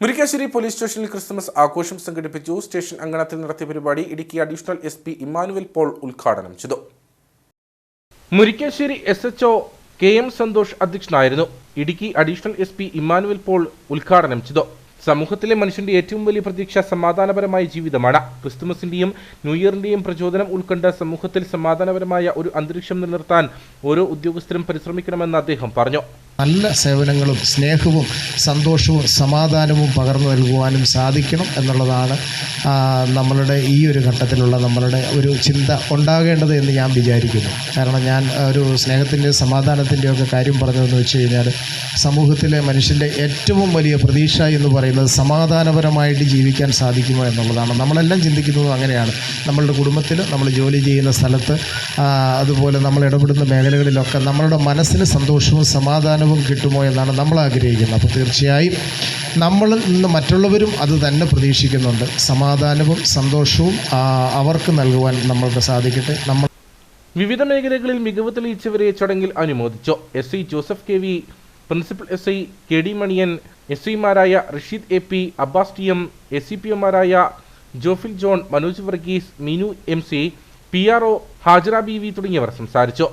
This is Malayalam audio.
മുരിക്കാശ്ശേരി പോലീസ് സ്റ്റേഷനിൽ ക്രിസ്മസ് ആഘോഷം സംഘടിപ്പിച്ചു. സ്റ്റേഷൻ അങ്കണത്തിൽ നടത്തിയ പരിപാടി Idukki additional S P Emmanuel Paul ഉദ്ഘാടനം ചെയ്തു. Murikkassery S H O K M Santhosh അധ്യക്ഷനായിരുന്നു. Idukki additional S P Emmanuel Paul ഉദ്ഘാടനം ചെയ്തു. സമൂഹത്തിലെ മനുഷ്യന്റെ ഏറ്റവും വലിയ പ്രതീക്ഷ സമാധാനപരമായ ജീവിതമാണ്. ക്രിസ്തുമസിന്റെയും ന്യൂ ഇയറിന്റെയും പ്രചോദനം ഉൾക്കൊണ്ട് സമൂഹത്തിൽ സമാധാനപരമായ ഒരു അന്തരീക്ഷം നിലനിർത്താൻ ഓരോ ഉദ്യോഗസ്ഥരും പരിശ്രമിക്കണമെന്ന് അദ്ദേഹം പറഞ്ഞു. നല്ല സേവനങ്ങളും സ്നേഹവും സന്തോഷവും സമാധാനവും പകർന്നു നൽകുവാനും സാധിക്കണം എന്നുള്ളതാണ് നമ്മളുടെ ഈ ഒരു ഘട്ടത്തിലുള്ള നമ്മളുടെ ഒരു ചിന്ത ഉണ്ടാകേണ്ടത് എന്ന് ഞാൻ വിചാരിക്കുന്നു. കാരണം ഞാൻ ഒരു സ്നേഹത്തിന്റെ സമാധാനത്തിന്റെ ഒക്കെ കാര്യം പറഞ്ഞതെന്ന് വെച്ച് കഴിഞ്ഞാൽ സമൂഹത്തിലെ മനുഷ്യന്റെ ഏറ്റവും വലിയ പ്രതീക്ഷ എന്ന് പറയുന്നത് സമാധാനപരമായിട്ട് ജീവിക്കാൻ സാധിക്കുമോ എന്നുള്ളതാണ്. നമ്മളെല്ലാം ചിന്തിക്കുന്നതും അങ്ങനെയാണ്. നമ്മളുടെ കുടുംബത്തിൽ നമ്മൾ ജോലി ചെയ്യുന്ന സ്ഥലത്ത് അതുപോലെ നമ്മൾ ഇടപെടുന്ന മേഖലകളിലൊക്കെ നമ്മളുടെ മനസ്സിന് സന്തോഷവും സമാധാനവും കിട്ടുമോ എന്നാണ് നമ്മൾ ആഗ്രഹിക്കുന്നത്. അപ്പോൾ തീർച്ചയായും നമ്മളിൽ നിന്ന് മറ്റുള്ളവരും അത് തന്നെ പ്രതീക്ഷിക്കുന്നുണ്ട്. സമാധാനവും സന്തോഷവും അവർക്ക് നൽകുവാൻ നമ്മൾക്ക് സാധിക്കട്ടെ. നമ്മൾ വിവിധ മേഖലകളിൽ മികവ് തെളിയിച്ചവരെ ചടങ്ങിൽ അനുമോദിച്ചു. S I Joseph K V principal S I K D Maniyan S ഐമാരായ Rasheed A P Abbas T M S C P എമാരായ Jofil John Manoj Varghese Meenu M C P R O Hajara B V തുടങ്ങിയവർ സംസാരിച്ചു.